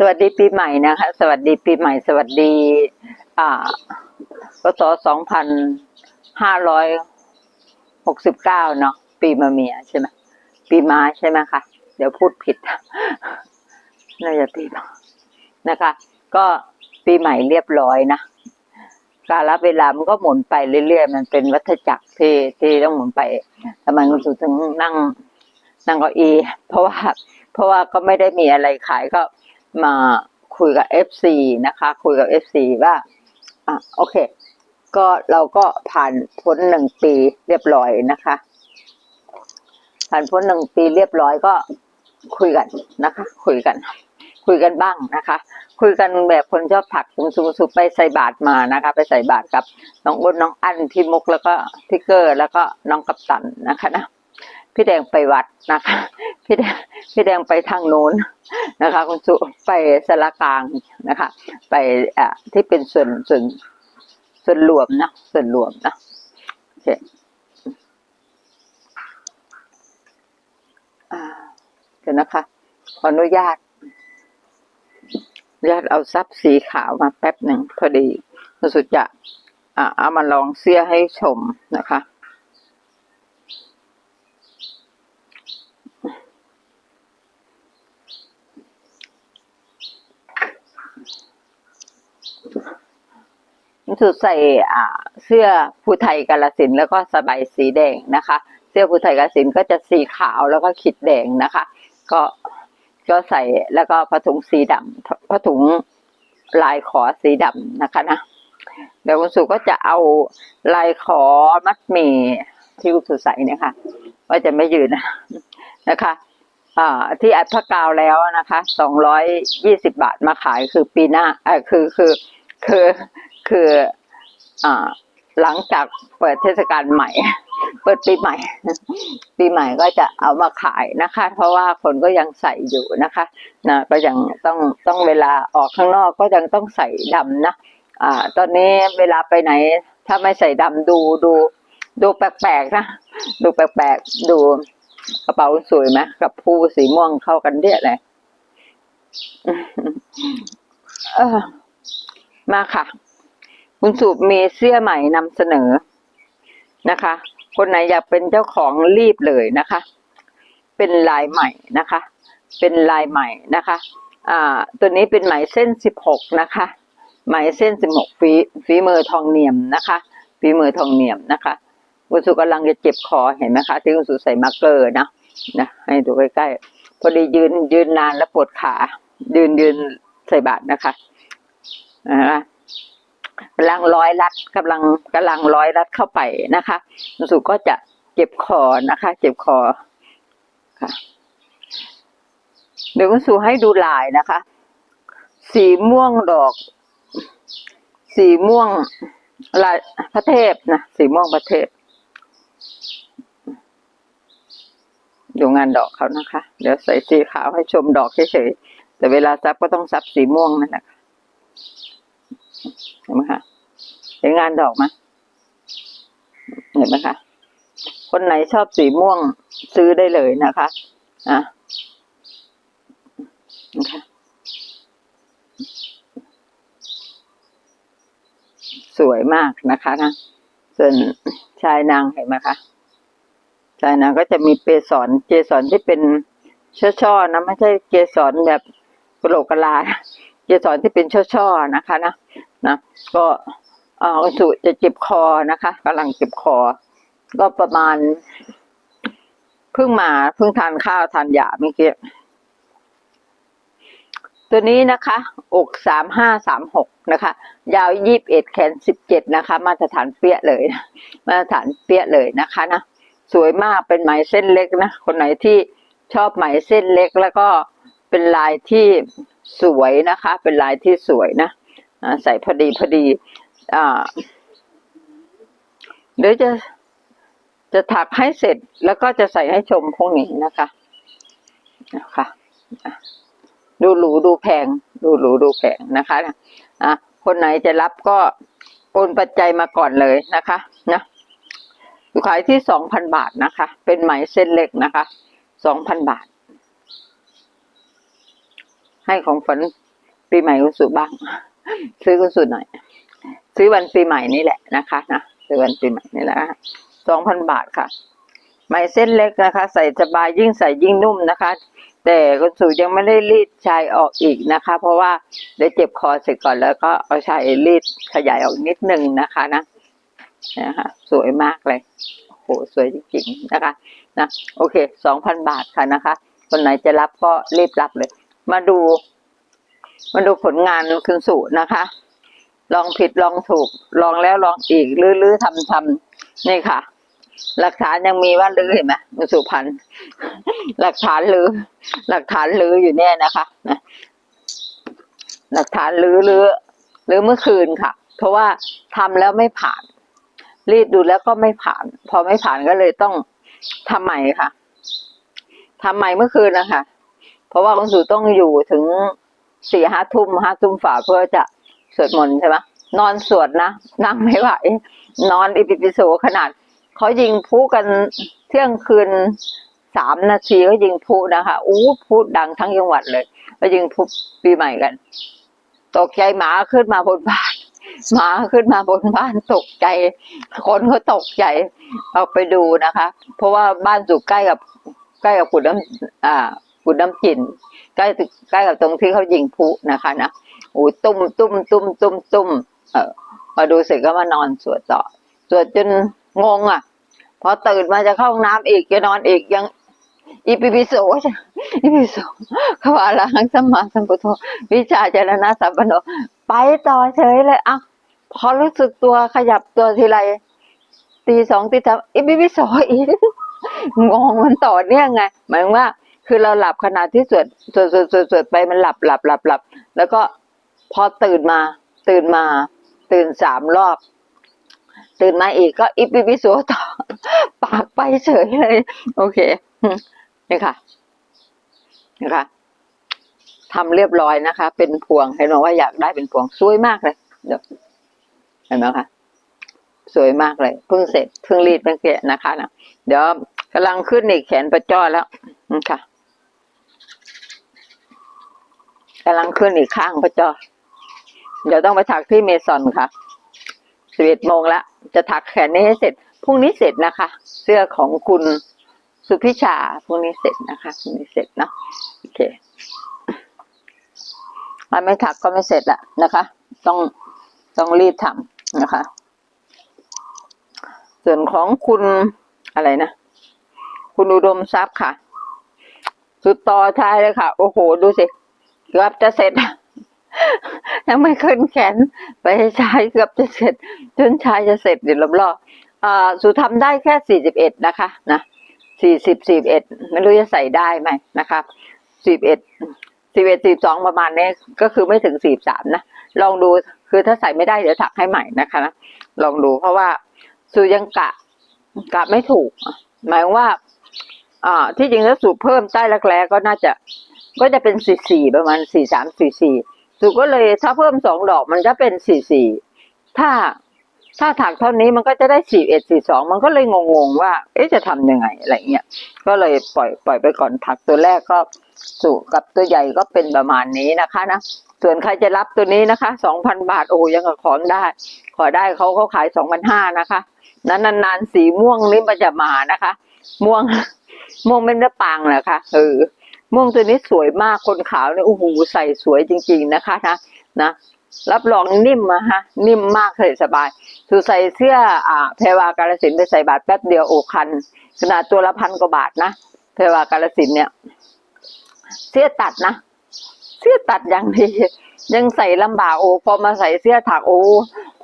สวัสดีปีใหม่นะคะ สวัสดีปีใหม่ สวัสดี อ่าพศสองพันห้าร้อยหกสิบเก้าเนาะปีมะเมียใช่ไหมปีม้าใช่ไหมคะเดี๋ยวพูดผิดน่าจะปีม้านะคะ ก็ปีใหม่เรียบร้อยนะกาลเวลามันก็หมุนไปเรื่อยๆ มันเป็นวัฏจักรที่ที่ต้องหมุนไปทำไมคุณสุถึงนั่งนั่งเก้าอี้เพราะว่า เพราะว่าก็ไม่ได้มีอะไรขายก็ มาคุยกับเอฟซีนะคะ คุยกับเอฟซีว่าอะโอเค ก็เราก็ผ่านพ้นหนึ่งปีเรียบร้อยนะคะ ผ่านพ้นหนึ่งปีเรียบร้อยก็คุยกันนะคะ คุยกัน คุยกันบ้างนะคะ คุยกันแบบคนชอบผักสุมสุมสุไปใส่บาตรมานะคะ ไปใส่บาตรกับน้องอ้นน้องอั้นพี่มุกแล้วก็พี่เกอร์แล้วก็น้องกัปตันนะคะนะ พี่แดงไปวัดนะคะ พี่แดงพี่แดงไปทางโน้นนะคะคุณสุไปสารกลางนะคะ ไปอะที่เป็นส่วนส่วนส่วนรวมนะส่วนรวมนะโอเคอ่าเดี๋ยวนะคะ ขออนุญาตญาตเอาซับสีขาวมาแป๊บหนึ่งพอดีสึกจะอ่าเอามาลองเสื้อให้ชมนะคะ สุดใส่อ่าเสื้อผู้ไทยกาลสินแล้วก็สบายสีแดงนะคะ เสื้อผู้ไทยกาลสินก็จะสีขาวแล้วก็ขีดแดงนะคะ ก็ก็ใส่แล้วก็ผ้าถุงสีดำผ้าถุงลายขอสีดำนะคะนะเดี๋ยวคุณสุก็จะเอาลายขอมัดหมี่ที่คุณสุใส่เนี่ยค่ะว่าจะไม่ยืนนะนะคะที่อัดพระกาวแล้วนะคะสองร้อยยี่สิบาทมาขายคือปีหน้าคือคือคือ คืออ่าหลังจากเปิดเทศกาลใหม่ เปิดปีใหม่ ปีใหม่ก็จะเอามาขายนะคะ เพราะว่าคนก็ยังใส่อยู่นะคะนะก็ยังต้องต้องเวลาออกข้างนอกก็ยังต้องใส่ดำนะอ่าตอนนี้เวลาไปไหน ถ้าไม่ใส่ดำดูดู ดูแปลกๆนะดูแปลกๆดูกระเป๋าสวยไหมกับผู้สีม่วงเข้ากันเดียเลยมาค่ะ คุณสูบมีเสื้อใหม่นำเสนอนะคะ คนไหนอยากเป็นเจ้าของรีบเลยนะคะ เป็นลายใหม่นะคะ เป็นลายใหม่นะคะ อ่า ตัวนี้เป็นไหมเส้นสิบหกนะคะ ไหมเส้นสิบหกฝีฝีมือทองเนียมนะคะ ฝีมือทองเนียมนะคะคุณสุกำลังจะเจ็บคอเห็นไหมคะที่คุณสุใส่มาร์กเกอร์นะนะให้ดูใกล้ๆพอดียืนยืนนานแล้วปวดขา ยืนยืนใส่บาตรนะคะอ่า กำลังร้อยรัดกำลังกำลังร้อยรัดเข้าไปนะคะคุสุก็จะเจ็บคอนะคะ เจ็บคอค่ะเดี๋ยวคุณสุให้ดูลายนะคะ สีม่วงดอก สีม่วงลายพระเทพนะสีม่วงพระเทพดูงานดอกเขานะคะ เดี๋ยวใส่สีขาวให้ชมดอกเฉยๆแต่เวลาซับก็ต้องซับสีม่วงนั่นแหละ เห็นไหมคะเห็นงานดอกไหมเห็นไหมคะคนไหนชอบสีม่วงซื้อได้เลยนะคะอะนะคะสวยมากนะคะนะส่วนชายนางเห็นไหมคะชายนางก็จะมีเปสรเกสรที่เป็นช่อๆนะไม่ใช่เกสรแบบกระโหลกกะลาเกสรที่เป็นช่อๆนะคะนะ นะ ก็เอ่อสุจะเจ็บคอนะคะกำลังเจ็บคอ ก็ประมาณเพิ่งมาเพิ่งทานข้าวทานยาเมื่อกี้ตัวนี้นะคะ อกสามห้าสามหกนะคะ ยาวยี่บเอ็ดแขนสิบเจ็ดนะคะ มาตรฐานเปี้ยเลยนะมาตรฐานเปี้ยเลยนะคะนะสวยมากเป็นไหมเส้นเล็กนะ คนไหนที่ชอบไหมเส้นเล็กแล้วก็เป็นลายที่สวยนะคะ เป็นลายที่สวยนะ อ่าใส่พอดีพอดี อ่าเดี๋ยวจะจะถักให้เสร็จแล้วก็จะใส่ให้ชมพวกนี้นะคะนะคะดูหรูดูแพง ดูหรูดูแพงนะคะอะคนไหนจะรับก็โอนปัจจัยมาก่อนเลยนะคะนะขายที่สองพันบาทนะคะ เป็นไหมเส้นเล็กนะคะสองพันบาท ให้ของฝันปีใหม่คุสุบ้าง ซื้อคุณสุดหน่อย ซื้อวันปีใหม่นี่แหละนะคะนะซื้อวันปีใหม่นี่แหละสองพันบาทค่ะไหมเส้นเล็กนะคะ ใส่สบายยิ่งใส่ยิ่งนุ่มนะคะ แต่คุณสุยังไม่ได้รีดชายออกอีกนะคะ เพราะว่าได้เจ็บคอเสร็จก่อนแล้วก็เอาชายรีดขยายออกนิดนึงนะคะนะนะคะสวยมากเลยโอ้โหสวยจริงๆนะคะนะโอเคสองพันบาทค่ะนะคะคนไหนจะรับก็รีบรับเลย มาดู มาดูผลงานคุณสุนะคะ ลองผิดลองถูก ลองแล้วลองอีกลื้อๆทำทำนี่ค่ะ หลักฐานยังมีว่าลื้อเห็นไหมคุณสุพันหลักฐานลื้อหลักฐานลื้ออยู่เนี่ยนะคะนะหลักฐานลื้อลื้อลื้อเมื่อคืนค่ะ เพราะว่าทำแล้วไม่ผ่าน รีดดูแล้วก็ไม่ผ่าน พอไม่ผ่านก็เลยต้องทำใหม่ค่ะทำใหม่เมื่อคืนนะคะเพราะว่าคุณสุต้องอยู่ถึง สี่ห้าทุ่มห้าทุ่มฝ่าเพื่อจะสวดมนต์ใช่ไหมนอนสวดนะนั่งไม่ไหวนอนอิปิปิโสขนาดเขายิงพลุกันเที่ยงคืนสามนาทีเขายิงพลุนะคะอู้พลุดังทั้งจังหวัดเลยแล้วยิงพลุปีใหม่กัน ตกใจหมาขึ้นมาบนบ้านหมาขึ้นมาบนบ้านตกใจ คนก็ตกใจเอาไปดูนะคะ เพราะว่าบ้านอยู่ใกล้กับใกล้กับกุดน้ำอ่ากุดน้ำจิน ใกล้ใกล้กับตรงที่เขายิงพลุนะคะนะโอ้ตุ้มตุ้มตุ้มตุ้มตุ้มเออมาดูเสร็จก็มานอนสวดต่อ สวดจนงงอะ พอตื่นมาจะเข้าห้องน้ำอีกจะนอนอีกยังอีปิปิโสอีปิปิโสเขาวาลังสัมมาสัมพุทโธวิชาเจรณะสัมปันโนไปต่อเฉยเลยอะพอรู้สึกตัวขยับตัวทีไรตีสองตีสามอีปิปิโสอีกงงมันต่อเนื่องไงหมายว่า คือเราหลับขณะที่สวดสวดสวดสวดสวดไปมันหลับหลับหลับหลับแล้วก็พอตื่นมา ตื่นมา ตื่นสามรอบ ตื่นมาอีกก็อิปิปิโสต่อปากไปเฉยเลย โอเคนี่ค่ะนะคะทำเรียบร้อยนะคะ เป็นพวงเห็นไหมว่าอยากได้เป็นพวงสวยมากเลยเดี๋ยวเห็นไหมคะสวยมากเลยเพิ่งเสร็จเพิ่งรีดเมื่อกี้นะคะนะเดี๋ยวกำลังขึ้นอีกแขนประจ้อแล้วนี่ค่ะ กำลังขึ้นอีกข้างประจ้อเดี๋ยวต้องไปถักที่เมซอนค่ะสิบเอ็ดโมงแล้วจะถักแขนนี้ให้เสร็จพรุ่งนี้เสร็จนะคะ เสื้อของคุณสุพิชาพรุ่งนี้เสร็จนะคะพรุ่งนี้เสร็จเนาะโอเคมันไม่ถักก็ไม่เสร็จละนะคะ ต้องต้องรีบทำนะคะ ส่วนของคุณอะไรนะ คุณอุดมทรัพย์ค่ะ สุดต่อท้ายเลยค่ะ โอ้โห ดูสิ เกือบจะเสร็จยังไม่ขึ้นแขน ไปใชายเกือบจะเสร็จจนชายจะเสร็จเดี๋ยวรอบๆสุทำได้แค่สี่สิบเอ็ดนะคะนะสี่สิบสี่เอ็ดไม่รู้จะใส่ได้ไหมนะคะสี่เอ็ดสี่เอ็ดสี่สองประมาณนี้ก็คือไม่ถึงสี่สามนะลองดูคือถ้าใส่ไม่ได้เดี๋ยวถักให้ใหม่นะคะนะลองดูเพราะว่าสูยังกะกะไม่ถูก หมายว่า อ่าที่จริงแล้วสูเพิ่มใต้รักแร้ก็น่าจะ ก็จะเป็นสี่สี่ประมาณสี่สามสี่สี่สูก็เลยถ้าเพิ่มสองดอกมันก็เป็นสี่สี่ถ้าถ้าถักเท่านี้มันก็จะได้สี่เอ็ดสี่สองมันก็เลยงงๆว่า เอ๊ะจะทำยังไงอะไรเงี้ยก็เลยปล่อยปล่อยไปก่อนถักตัวแรกก็สูกับตัวใหญ่ก็เป็นประมาณนี้นะคะนะส่วนใครจะรับตัวนี้นะคะสองพันบาทโอ้ยังขอได้ ขอได้เขาเขาขายสองพันห้านะคะนั้นนานๆสีม่วงนี่มันจะมานะคะ ม่วงม่วงเป็นเนื้อปางนะคะเออ ม่วงตัวนี้สวยมากคนขาวเนี่ยโอ้โหใส่สวยจริง ๆนะคะนะนะรับรองนิ่มอะฮะนิ่มมากเลยสบายคือใส่เสื้ออ่าเพรวากาลสินไปใส่บาทแป๊บเดียวโอคันขนาดตัวละพันกว่าบาทนะเพรวากาลสินเนี่ยเสื้อตัดนะเสื้อตัดอย่างดียังใส่ลำบากโอพอมาใส่เสื้อถักโอ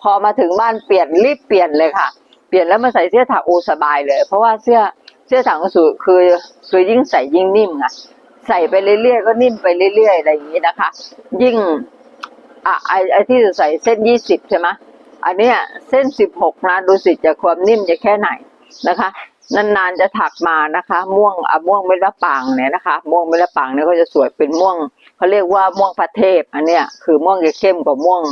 พอมาถึงบ้านเปลี่ยนรีบเปลี่ยนเลยค่ะ เปลี่ยนแล้วมาใส่เสื้อถักโอสบายเลย เพราะว่าเสื้อเสื้อถักสูคือคือยิ่งใส่ยิ่งนิ่มไง ใส่ไปเรื่อยๆก็นิ่มไปเรื่อยๆอะไรอย่างนี้นะคะ ยิ่งอะไอไอที่จะใส่เส้นยี่สิบใช่ไหมอันเนี้ยเส้นสิบหกนะดูสิจะความนิ่มจะแค่ไหนนะคะ นานๆจะถักมานะคะ ม่วงอะม่วงเม็ดละปางเนี่ยนะคะ ม่วงเม็ดละปางเนี่ยก็จะสวยเป็นม่วงเขาเรียกว่าม่วงพระเทพ อันเนี้ยคือม่วงจะเข้มกว่าม่วง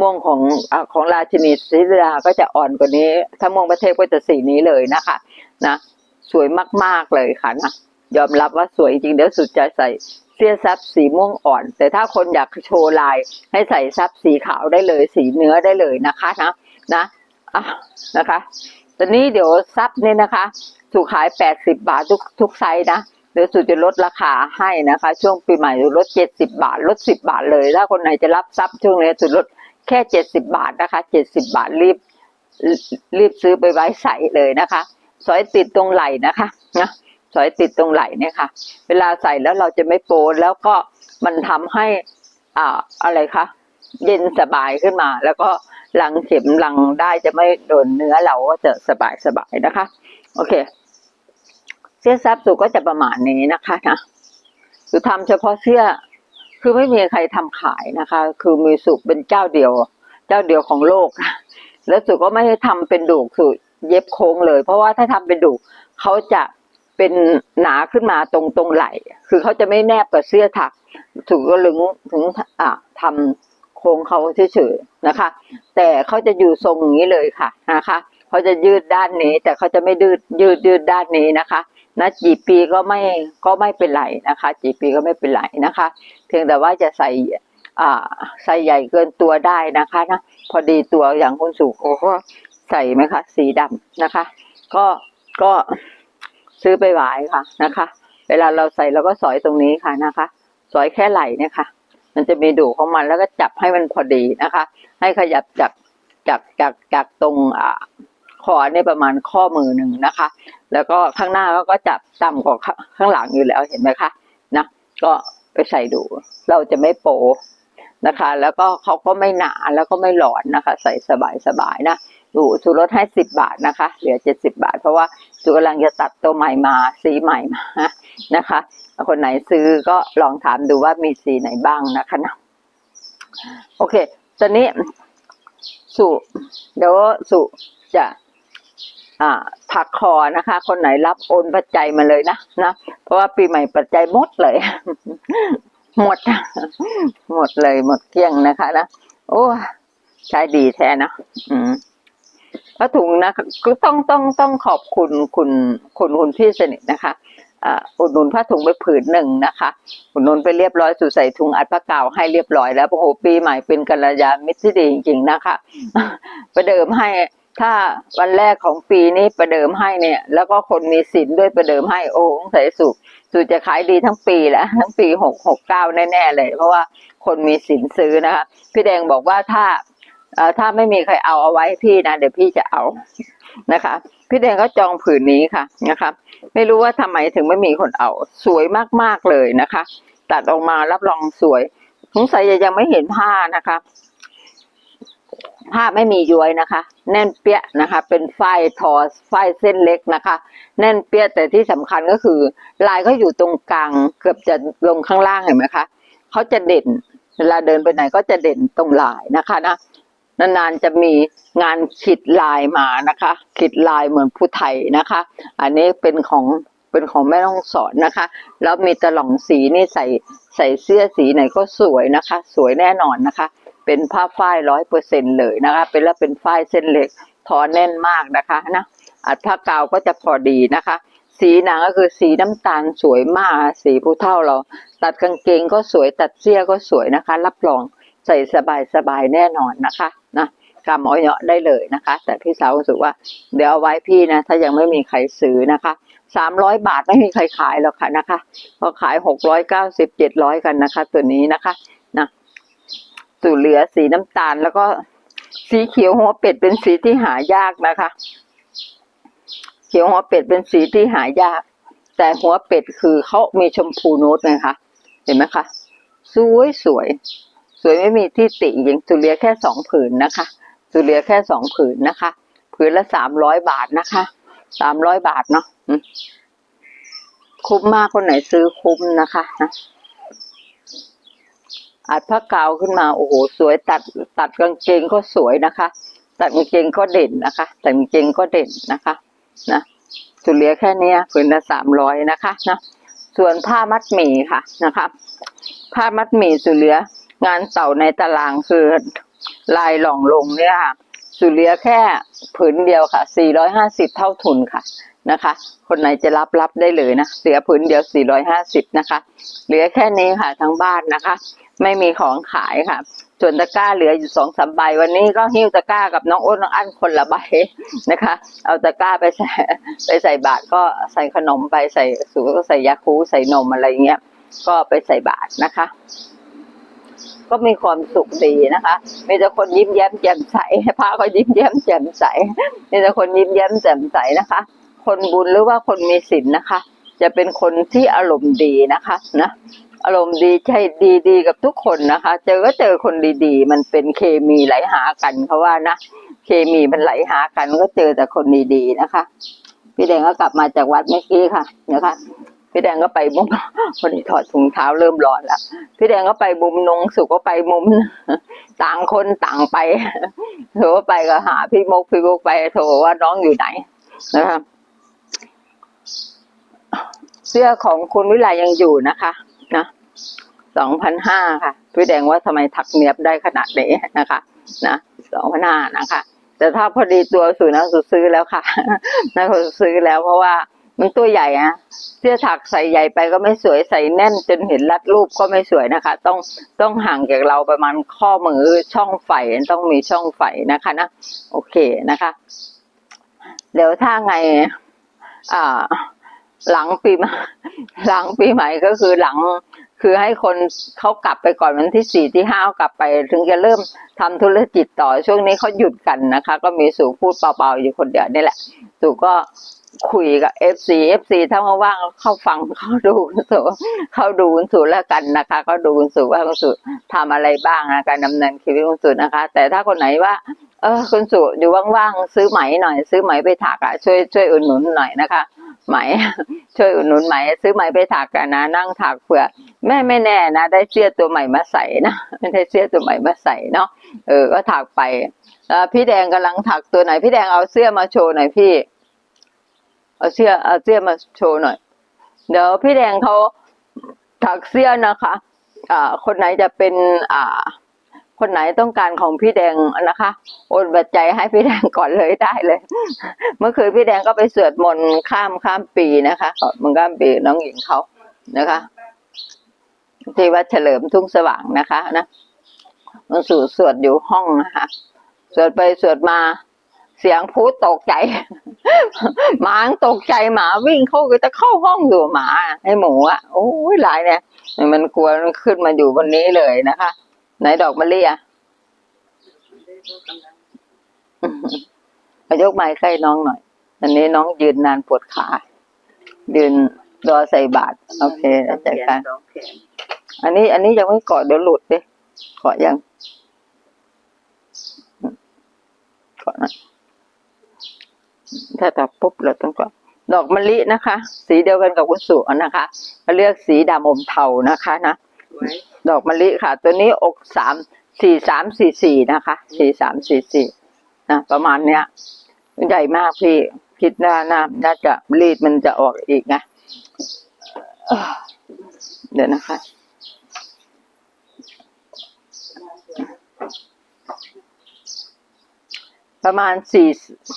ม่วงของอของราชินีศิลาก็จะอ่อนกว่านี้ ถ้าม่วงพระเทพก็จะสีนี้เลยนะคะ นะ สวยมาก ๆ เลยค่ะนะ ยอมรับว่าสวยจริงเดี๋ยวสุดจะใส่เสื้อซับสีม่วงอ่อน แต่ถ้าคนอยากโชว์ลายให้ใส่ซับสีขาวได้เลย สีเนื้อได้เลยนะคะนะนะอะนะคะตอนนี้เดี๋ยวซับเนี่ยนะคะถูกขายแปดสิบาททุกทุกไซส์นะเดี๋ยวสุดจะลดราคาให้นะคะ ช่วงปีใหม่ลดเจ็ดสิบาทลดสิบาทเลย ถ้าคนไหนจะรับซับช่วงนี้สุดลดแค่เจ็ดสิบาทนะคะเจ็ดสิบาทรีบรีบซื้อไปไว้ใส่เลยนะคะ สอยติดตรงไหล่นะคะนะ สอยติดตรงไหล่เนี่ยค่ะ เวลาใส่แล้วเราจะไม่โปนแล้วก็มันทำให้อ่าอะไรคะเย็นสบายขึ้นมา แล้วก็ลังเข็มลังได้จะไม่โดนเนื้อเราก็จะสบายสบายนะคะ โอเคเสื้อซับสูก็จะประมาณนี้นะคะนะสุทำเฉพาะเสื้อคือไม่มีใครทำขายนะคะ คือมีสุเป็นเจ้าเดียว เจ้าเดียวของโลก แล้วสุก็ไม่ได้ทำเป็นดูกสุเย็บโค้งเลย เพราะว่าถ้าทำเป็นดูกเขาจะ เป็นหนาขึ้นมาตรงตรงไหล่คือเขาจะไม่แนบกับเสื้อถักสุก็ลึงถึงอ่าทำโค้งเขาเฉยๆนะคะ แต่เขาจะอยู่ทรงอย่างนี้เลยค่ะนะคะเขาจะยืดด้านนี้ แต่เขาจะไม่ยืดยืดยืดด้านนี้นะคะนะกี่ปีก็ไม่ก็ไม่เป็นไรนะคะกี่ปีก็ไม่เป็นไรนะคะ เพียงแต่ว่าจะใส่อ่าใส่ใหญ่เกินตัวได้นะคะนะพอดีตัวอย่างคุณสุโขก็ใส่ไหมคะ สีดำนะคะ ก็ก็ ซื้อไปหวายค่ะนะคะ เวลาเราใส่เราก็สอยตรงนี้ค่ะนะคะ สอยแค่ไหล่เนี่ยค่ะ มันจะมีดูของมันแล้วก็จับให้มันพอดีนะคะ ให้ขยับจากจากจากจากตรงอ่าคอเนี่ยประมาณข้อมือหนึ่งนะคะ แล้วก็ข้างหน้าก็ก็จับต่ำกว่าข้าข้างหลังอยู่แล้วเห็นไหมคะนะก็ไปใส่ดู เราจะไม่โป นะคะ แล้วก็เขาก็ไม่หนาแล้วก็ไม่หลอนนะคะ ใส่สบายสบายๆนะดูสูลดให้สิบบาทนะคะ เหลือเจ็ดสิบาท เพราะว่าสูกำลังจะตัดตัวใหม่มาสีใหม่มานะคะ คนไหนซื้อก็ลองถามดูว่ามีสีไหนบ้างนะคะนะโอเค ตอนนี้สุเดี๋ยวสุจะอ่าถักคอนะคะ คนไหนรับโอนปัจจัยมาเลยนะนะ เพราะว่าปีใหม่ปัจจัยหมดเลย หมด หมดเลยหมดเกลี้ยงนะคะนะโอ้ใช้ดีแท้นะอืมผ้าถุงนะก็ต้องต้องต้องขอบคุณคุณคุณคุณพี่สนิทนะคะอ่าอุดหนุนผ้าถุงไปผืนหนึ่งนะคะ อุดหนุนไปเรียบร้อยสู่ใส่ถุงอัดผ้ากาวให้เรียบร้อยแล้วโอ้โหปีใหม่เป็นกัลยาณมิตรที่ดีจริง ๆ นะคะประเดิมให้ ถ้าวันแรกของปีนี้ประเดิมให้เนี่ย แล้วก็คนมีสินด้วยประเดิมให้โอ้สงสัยสุสุจะขายดีทั้งปีแหล้วทั้งปีหกหกเก้าแน่ๆเลย เพราะว่าคนมีสินซื้อนะคะพี่แดงบอกว่าถ้าถ้าไม่มีใครเอาเอาไว้พี่นะเดี๋ยวพี่จะเอานะคะ พี่แดงก็จองผืนนี้ค่ะนะคะ ไม่รู้ว่าทำไมถึงไม่มีคนเอาสวยมากๆเลยนะคะ ตัดออกมารับรองสวยสงสัยจะยังไม่เห็นผ้านะคะ ผ้าไม่มีย้วยนะคะ แน่นเปี้ยนะคะ เป็นฝ้ายทอฝ้ายเส้นเล็กนะคะ แน่นเปี้ยแต่ที่สำคัญก็คือ ลายเขาอยู่ตรงกลางเกือบจะลงข้างล่างเห็นไหมคะเขาจะเด่นเวลาเดินไปไหนก็จะเด่นตรงลายนะคะนะนานๆจะมีงานขีดลายมานะคะขีดลายเหมือนผู้ไทยนะคะ อันนี้เป็นของเป็นของแม่ต้องสอนนะคะ แล้วมีตะหล่องสีนี่ใส่ใส่เสื้อสีไหนก็สวยนะคะ สวยแน่นอนนะคะ เป็นผ้าฝ้ายร้อยเปอร์เซ็นเลยนะคะ เป็นแล้วเป็นฝ้ายเส้นเล็กทอแน่นมากนะคะนะอัดผ้ากาวก็จะพอดีนะคะ สีหนังก็คือสีน้ำตาลสวยมาก สีผู้เท่าเรา ตัดกางเกงก็สวยตัดเสื้อก็สวยนะคะ รับรองใส่สบายสบายแน่นอนนะคะนะกำเอาเหยาะได้เลยนะคะ แต่พี่สาวรู้สึกว่าเดี๋ยวเอาไว้พี่นะ ถ้ายังไม่มีใครซื้อนะคะสามร้อยบาทไม่มีใครขายหรอกค่ะนะคะพอขายหกร้อยเก้าสิบเจ็ดร้อยกันนะคะ ตัวนี้นะคะ สูเหลือสีน้ำตาล แล้วก็สีเขียวหัวเป็ดเป็นสีที่หายากนะคะ เขียวหัวเป็ดเป็นสีที่หายาก แต่หัวเป็ดคือเขามีชมพูนูดนะคะ เห็นไหมคะสวยสวย สวยไม่มีที่ติยิงสุเรียแค่สองผืนนะคะ สุเรียแค่สองผืนนะคะ ผืนละสามร้อยบาทนะคะสามร้อยบาทเนาะคุ้มมากคนไหนซื้อคุ้มนะคะนะ อัดผ้ากาวขึ้นมาโอ้โหสวยตัดตัดกางเกงก็สวยนะคะ ตัดกางเกงก็เด่นนะคะตัดกางเกงก็เด่นนะคะนะสุเหรียแค่นี้ผืนละสามร้อยนะคะนะส่วนผ้ามัดหมี่ค่ะนะคะ ผ้ามัดหมี่สุเหรียงานเต่าในตารางคือลายหล่องลงเนี่ยค่ะสุเหรียแค่ผืนเดียวค่ะ 450 เท่าทุนค่ะ นะคะ คนไหนจะรับรับได้เลยนะ เสียผืนเดียว 450 นะคะ เหลือแค่นี้ค่ะทั้งบ้านนะคะ ไม่มีของขายค่ะ ส่วนตะกร้าเหลืออยู่สองสามใบ วันนี้ก็หิ้วตะกร้ากับน้องอ้นน้องอั้นคนละใบนะคะ เอาตะกร้าไปใส่ไปใส่บาตรก็ใส่ขนมไปใส่สูก็ใส่ยาคูใส่นมอะไรเงี้ย ก็ไปใส่บาตรนะคะ ก็มีความสุขดีนะคะ มีแต่คนยิ้มแย้มแจ่มใสพระก็ยิ้มแย้มแจ่มใส มีแต่คนยิ้มแย้มแจ่มใสนะคะ คนบุญหรือว่าคนมีศีลนะคะ จะเป็นคนที่อารมณ์ดีนะคะนะอารมณ์ดีใจดีดีกับทุกคนนะคะ เจอก็เจอคนดีๆ มันเป็นเคมีไหลหากันเขาว่านะเคมีมันไหลหากันก็เจอแต่คนดีๆนะคะ พี่แดงก็กลับมาจากวัดเมื่อกี้ค่ะนะคะพี่แดงก็ไปมุมพอดีถอดถุงเท้าเริ่มร้อนแล้วพี่แดงก็ไปมุมนงสุกก็ไปมุมต่างคนต่างไปโทรไปก็หาพี่มกพี่มกไปโทรว่าน้องอยู่ไหนนะคะ เสื้อของคุณวิไลยังอยู่นะคะนะสองพันห้าค่ะพี่แดงว่าทำไมถักเนียบได้ขนาดนี้นะคะ นะสองพันห้านะคะ แต่ถ้าพอดีตัวสูนะสุดซื้อแล้วค่ะนะสุดซื้อแล้วเพราะว่ามันตัวใหญ่อะเสื้อถักใส่ใหญ่ไปก็ไม่สวยใส่แน่นจนเห็นรัดรูปก็ไม่สวยนะคะ ต้องต้องห่างจากเราประมาณข้อมือช่องไฟต้องมีช่องไฟนะคะนะโอเคนะคะ เดี๋ยวถ้าไง อ่า หลังปีใหม่หลังปีใหม่ก็คือหลังคือให้คนเขากลับไปก่อนวันที่สี่ที่ห้ากลับไป ถึงจะเริ่มทำธุรกิจต่อช่วงนี้เขาหยุดกันนะคะ ก็มีสู่พูดเบาๆอยู่คนเดียวนี่แหละ สู่ก็คุยกับเอฟซีเอฟซีถ้าว่างเข้าฟังเขาดูคุณสู่เขาดูคุณสู่แล้วกันนะคะเขาดูคุณสู่ว่าคุณสู่ทำอะไรบ้างนะการดำเนินชีวิตคุณสู่นะคะ แต่ถ้าคนไหนว่า เออคุณสู่อยู่ว่างๆซื้อไหมหน่อย ซื้อไหมไปถักอะช่วยช่วยอุดหนุนหน่อยนะคะ ไหม ช่วยอุดหนุนไหม ซื้อไหมไปถักกันนะ นั่งถักเผื่อแม่ไม่แน่นะ ได้เสื้อตัวใหม่มาใส่นะไม่ได้เสื้อตัวใหม่มาใส่เนาะเออก็ถักไปพี่แดงกำลังถักตัวไหน พี่แดงเอาเสื้อมาโชว์หน่อยพี่ เอาเสื้อเอาเสื้อมาโชว์หน่อย เดี๋ยวพี่แดงเขาถักเสื้อนะคะ อ่า คนไหนจะเป็น อ่า คนไหนต้องการของพี่แดงนะคะโอนบัตรใจให้พี่แดงก่อนเลยได้เลย เมื่อคืนพี่แดงก็ไปสวดมนต์ข้ามข้ามปีนะคะสวดมนข้ามปีน้องหญิงเขานะคะที่วัดเฉลิมทุ่งสว่างนะคะนะมันสู่สวดอยู่ห้องนะคะสวดไปสวดมาเสียงพูดตกใจ หมาตกใจหมาวิ่งเข้าก็จะเข้าห้องอยู่หมาให้หมูอะโอ้ยหลายเนี่ยมันกลัวมันขึ้นมาอยู่บนนี้เลยนะคะ ไหนดอกมะลิอะมายกไม้ใกล้น้องหน่อย อันนี้น้องยืนนานปวดขา ยืนรอใส่บาตรโอเคจัดการอันนี้ อันนี้ยังไม่เกาะเดี๋ยวหลุดดิเกาะยังเกาะหนะถ้าตัดปุ๊บเราต้องเกาะดอกมะลินะคะ สีเดียวกันกับกุสุนะคะเขาเรียกสีดำอมเทานะคะนะ ดอกมะลิค่ะ ตัวนี้อกสามสี่สามสี่สี่นะคะสี่สามสี่สี่นะประมาณเนี้ยใหญ่มากพี่ คิดว่าน่าน่าจะรีดมันจะออกอีกนะเอ่อเดี๋ยวนะคะ ประมาณสี่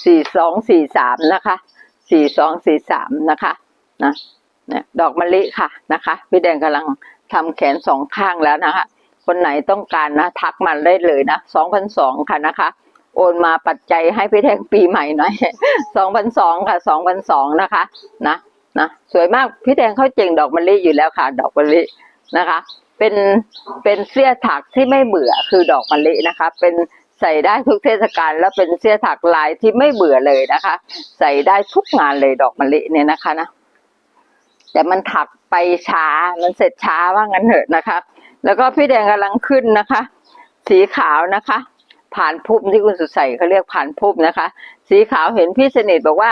สี่สองสี่สามนะคะสี่สองสี่สามนะคะ นะเนี่ยดอกมะลิค่ะนะคะ พี่แดงกำลัง ทำแขนสองข้างแล้วนะคะ คนไหนต้องการนะ ทักมาได้เลยนะสองพันสองค่ะนะคะ โอนมาปัจจัยให้พี่แดงปีใหม่หน่อยสองพันสองค่ะสองพันสองนะคะนะนะสวยมากพี่แดงเขาเจ๋งดอกมะลิอยู่แล้วค่ะ ดอกมะลินะคะ เป็นเป็นเสื้อถักที่ไม่เบื่อคือดอกมะลินะคะ เป็นใส่ได้ทุกเทศกาลแล้วเป็นเสื้อถักลายที่ไม่เบื่อเลยนะคะ ใส่ได้ทุกงานเลยดอกมะลิเนี่ยนะคะนะ แต่มันถักไปช้ามันเสร็จช้าว่างั้นเถอะนะคะ แล้วก็พี่แดงกำลังขึ้นนะคะ สีขาวนะคะ ผ่านพุ่มที่คุณสุดใส่เขาเรียกผ่านพุ่มนะคะ สีขาวเห็นพี่สนิทบอกว่า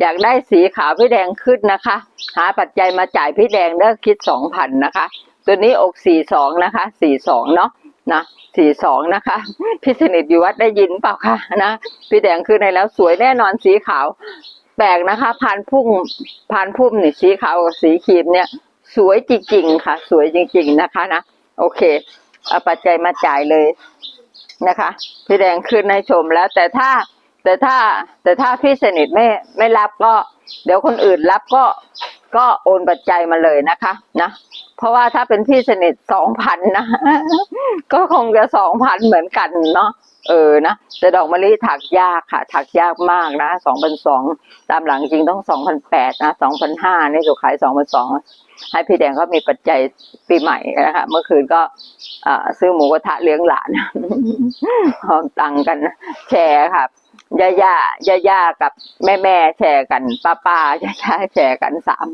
อยากได้สีขาวพี่แดงขึ้นนะคะ หาปัจจัยมาจ่ายพี่แดงเลิกคิดสองพันนะคะ ตัวนี้อกสี่สองนะคะสี่สองเนาะนะสี่สองนะคะ พี่สนิทอยู่วัดได้ยินเปล่าคะนะ พี่แดงขึ้นให้แล้วสวยแน่นอนสีขาว ปลกนะคะ พานพุ่มพานพุ่มนี่สีขาวกับสีครีมเนี่ย สวยจริงๆค่ะ สวยจริง ๆนะคะนะโอเคเอาปัจจัยมาจ่ายเลยนะคะพี่แดงขึ้นให้ชมแล้ว แต่ถ้าแต่ถ้าแต่ถ้าพี่สนิทไม่ไม่รับก็ เดี๋ยวคนอื่นรับก็ก็โอนปัจจัยมาเลยนะคะนะเพราะว่าถ้าเป็นพี่สนิทสองพันนะ ก็คงจะสองพันเหมือนกันเนาะ เออนะแต่ดอกมะลิถักยากค่ะ ถักยากมากนะสองพันสองตามหลังจริงต้องสองพันแปดนะสองพันห้านี่สุขายสองพันสองให้พี่แดงก็มีปัจจัยปีใหม่นะคะเมื่อคืนก็ซื้อหมูกระทะเลี้ยงหลานหอมตังกันแชร์ค่ะย่าย่าย่าย่ากับแม่แม่แชร์กัน ป้าป้าย่าย่าแชร์กันสาม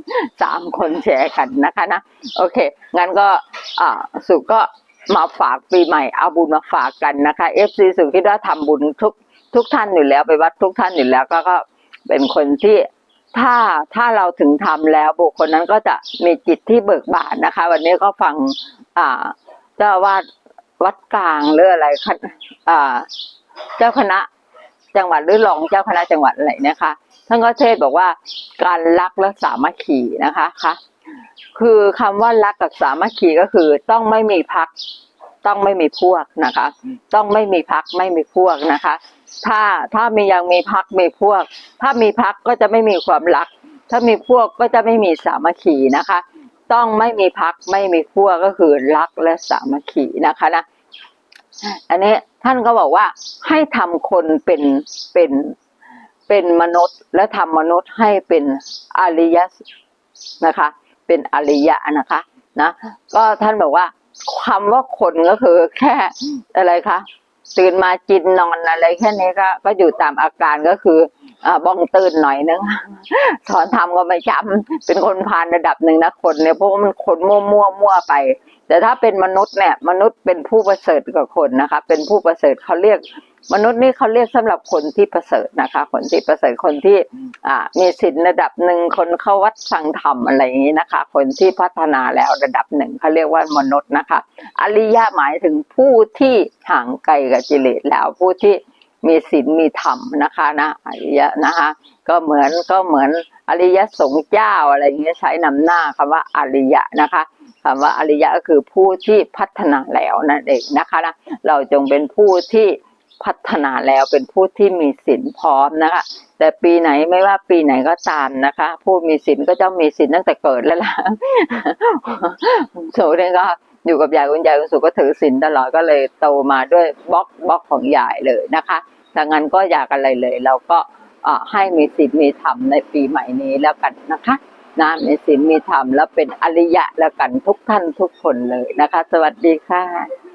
สามคนแชร์กันนะคะนะโอเค งั้นก็อ่าสุก็ มาฝากปีใหม่เอาบุญมาฝากกันนะคะเอฟซีสุคิดว่าทำบุญทุกทุกท่านอยู่แล้วไปวัดทุกท่านอยู่แล้วก็ก็เป็นคนที่ถ้าถ้าเราถึงทำแล้วบุคคลนั้นก็จะมีจิตที่เบิกบานนะคะ วันนี้ก็ฟังอ่าเจ้าวาดวัดกลางหรืออะไรคอ่าเจ้าคณะจังหวัดหรือรองเจ้าคณะจังหวัดอะไรนะคะท่านก็เทศบอกว่าการรักและสามัคคีนะคะค่ะ คือคำว่ารักกับสามัคคีก็คือต้องไม่มีพัก ต้องไม่มีพวกนะคะ ต้องไม่มีพักไม่มีพวกนะคะ ถ้าถ้ามียังมีพักมีพวก ถ้ามีพักก็จะไม่มีความรัก ถ้ามีพวกก็จะไม่มีสามัคคีนะคะ ต้องไม่มีพักไม่มีพวกก็คือรักและสามัคคีนะคะนะอันนี้ท่านก็บอกว่าให้ทำคนเป็นเป็นเป็นมนุษย์ และทำมนุษย์ให้เป็นอริยะนะคะ เป็นอริยะนะคะนะก็ท่านบอกว่าคำว่าคนก็คือแค่อะไรคะตื่นมากินนอนอะไรแค่นี้ก็ก็อยู่ตามอาการก็คืออบ้องตื่นหน่อยนึงสอนทำก็ไม่จำเป็นคนพานระดับหนึ่งนะคนเนี่ยเพราะว่ามันคนมั่วมั่วมั่วไป แต่ถ้าเป็นมนุษย์เนี่ยมนุษย์เป็นผู้ประเสริฐกว่าคนนะคะ เป็นผู้ประเสริฐเขาเรียก มนุษย์นี่เขาเรียกสำหรับคนที่ประเสริฐนะคะ คนที่ประเสริฐคนที่อ่ามีศีลระดับหนึ่งคนเข้าวัดฟังธรรมอะไรอย่างนี้นะคะ คนที่พัฒนาแล้วระดับหนึ่งเขาเรียกว่ามนุษย์นะคะ อริยะหมายถึงผู้ที่ห่างไกลกับกิเลสแล้วผู้ที่มีศีลมีธรรมนะคะนะอริยะนะคะ ก็เหมือนก็เหมือนอริยสงฆ์เจ้าอะไรอย่างเงี้ยใช้นำหน้าคำว่าอริยะนะคะ คำว่าอริยะก็คือผู้ที่พัฒนาแล้วนั่นเองนะคะนะเราจงเป็นผู้ที่พัฒนาแล้วเป็นผู้ที่มีศีลพร้อมนะคะ แต่ปีไหนไม่ว่าปีไหนก็ตามนะคะ ผู้มีศีลก็ต้องมีศีลตั้งแต่เกิดแล้วล่ะโสเนี่ก็อยู่กับยายคุณยายคุณสุก็ถือศีลตลอดก็เลยโตมาด้วยบล็อกบล็อกของยายเลยนะคะดังนั้นก็อยากอะไรเลย เราก็ให้มีศีลมีธรรมในปีใหม่นี้แล้วกันนะคะ นะมีศีลมีธรรมแล้วเป็นอริยะแล้วกันทุกท่านทุกคนเลยนะคะ สวัสดีค่ะ